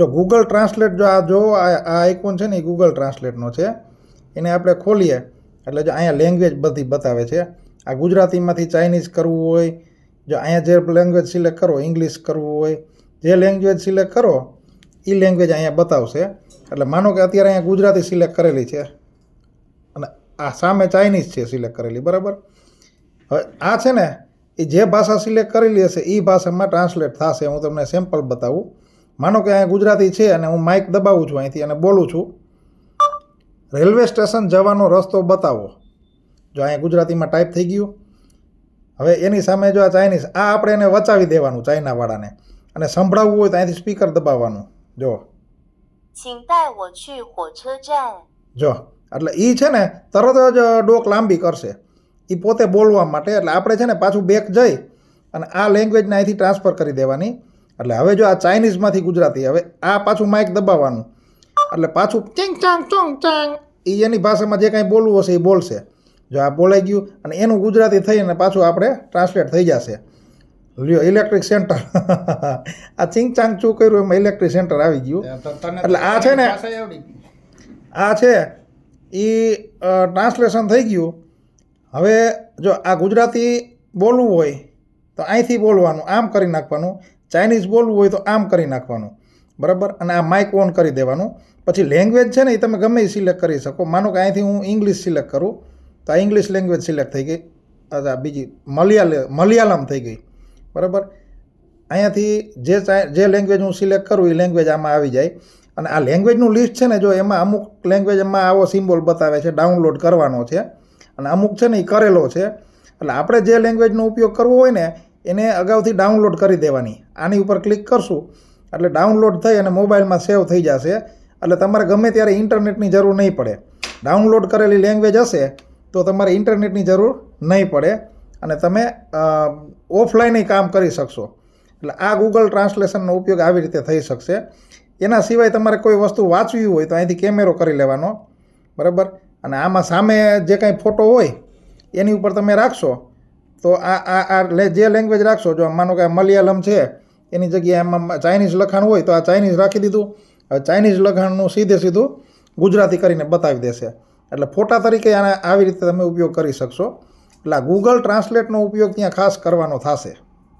જો Google translate જો આ જો આ આઇકોન છે ને એ ગૂગલ ટ્રાન્સલેટનો છે, એને આપણે ખોલીએ. એટલે જો અહીંયા લેંગ્વેજ બધી બતાવે છે. આ ગુજરાતીમાંથી ચાઇનીઝ કરવું હોય, જો અહીંયા જે લેંગ્વેજ સિલેક્ટ કરો ઇંગ્લિશ કરવું હોય, જે લેંગ્વેજ સિલેક્ટ કરો એ લેંગ્વેજ અહીંયા બતાવશે. એટલે માનો કે અત્યારે અહીંયા ગુજરાતી સિલેક્ટ કરેલી છે. અને આ સામે ચાઇનીઝ છે સિલેક્ટ કરેલી, બરાબર? હવે આ છે ને એ જે ભાષા સિલેક્ટ કરેલી હશે એ ભાષામાં ટ્રાન્સલેટ થશે. હું તમને સેમ્પલ બતાવું. માનો કે અહીંયા ગુજરાતી છે અને હું માઇક દબાવું છું અહીંથી અને બોલું છું. રેલવે સ્ટેશન જવાનો રસ્તો બતાવો. જો અહીંયા ગુજરાતીમાં ટાઈપ થઈ ગયું. હવે એની સામે જો આ ચાઇનીઝ આ આપણે એને વચાવી દેવાનું ચાઇનાવાળાને અને સંભળાવવું હોય તો અહીંથી સ્પીકર દબાવવાનું. જો. જો. એટલે એ છે ને તરત જ ડોક લાંબી કરશે. એ પોતે બોલવા માટે એટલે આપણે છે ને પાછું બેક જઈ અને આ લેંગ્વેજને અહીંથી ટ્રાન્સફર કરી દેવાની. એટલે હવે જો આ ચાઇનીઝમાંથી ગુજરાતી હવે આ પાછું માઇક દબાવવાનું. એટલે પાછું ચેંગ ચાંગ ચોંગ ચાંગ. એ એની ભાષામાં જે કાંઈ બોલવું હશે એ બોલશે. જો આ બોલાઈ ગયું અને એનું ગુજરાતી થઈને પાછું આપણે ટ્રાન્સલેટ થઈ જશે. લ્યો ઇલેક્ટ્રિક સેન્ટર આ ચિંગ ચાંગ ચું કર્યું? એમાં ઇલેક્ટ્રિક સેન્ટર આવી ગયું. એટલે આ છે ને આ છે એ ટ્રાન્સલેશન થઈ ગયું. હવે જો આ ગુજરાતી બોલવું હોય તો અહીંથી બોલવાનું આમ કરી નાખવાનું. ચાઇનીઝ બોલવું હોય તો આમ કરી નાખવાનું. બરાબર? અને આ માઇક ઓન કરી દેવાનું. પછી લેંગ્વેજ છે ને એ તમે ગમે એ સિલેક્ટ કરી શકો. માનો કે અહીંથી હું ઇંગ્લિશ સિલેક્ટ કરું, તો આ ઇંગ્લિશ લેંગ્વેજ સિલેક્ટ થઈ ગઈ. અચ્છા, બીજી મલયાલ, મલયાલમ થઈ ગઈ. બરાબર? અહીંયાથી જે જે લેંગ્વેજ હું સિલેક્ટ કરું, એ લેંગ્વેજ આમાં આવી જાય. અને આ લેંગ્વેજનું લિસ્ટ છે ને, જો એમાં અમુક લેંગ્વેજમાં આવો સિમ્બોલ બતાવે છે ડાઉનલોડ કરવાનો છે. અને અમુક છે ને એ કરેલો છે. એટલે આપણે જે લેંગ્વેજનો ઉપયોગ કરવો હોય ને એને અગાઉથી ડાઉનલોડ કરી દેવાની. આની ઉપર ક્લિક કરશું, એટલે ડાઉનલોડ થઈ અને મોબાઈલમાં સેવ થઈ જશે. એટલે તમારે ગમે ત્યારે ઇન્ટરનેટની જરૂર નહીં પડે. ડાઉનલોડ કરેલી લેંગ્વેજ હશે, તો તમારે ઇન્ટરનેટની જરૂર નહીં પડે. અને તમે ઓફલાઈન કામ કરી શકશો. એટલે આ ગૂગલ ટ્રાન્સલેશનનો ઉપયોગ આવી રીતે થઈ શકશે. એના સિવાય તમારે કોઈ વસ્તુ વાંચવી હોય તો અહીંથી કેમેરો કરી લેવાનો. બરાબર? અને આમાં સામે જે કાંઈ ફોટો હોય, એની ઉપર તમે રાખશો. તો આ આ આ જે લેંગ્વેજ રાખશો, જો માનો કે મલયાલમ છે, એની જગ્યાએ એમાં ચાઇનીઝ લખાણ હોય તો આ ચાઇનીઝ રાખી દીધું. ચાઇનીઝ લખાણનું સીધે સીધું ગુજરાતી કરીને બતાવી દેશે. એટલે ફોટા તરીકે આને આવી રીતે તમે ઉપયોગ કરી શકશો. એટલે ગૂગલ ટ્રાન્સલેટનો ઉપયોગ ત્યાં ખાસ કરવાનો થશે.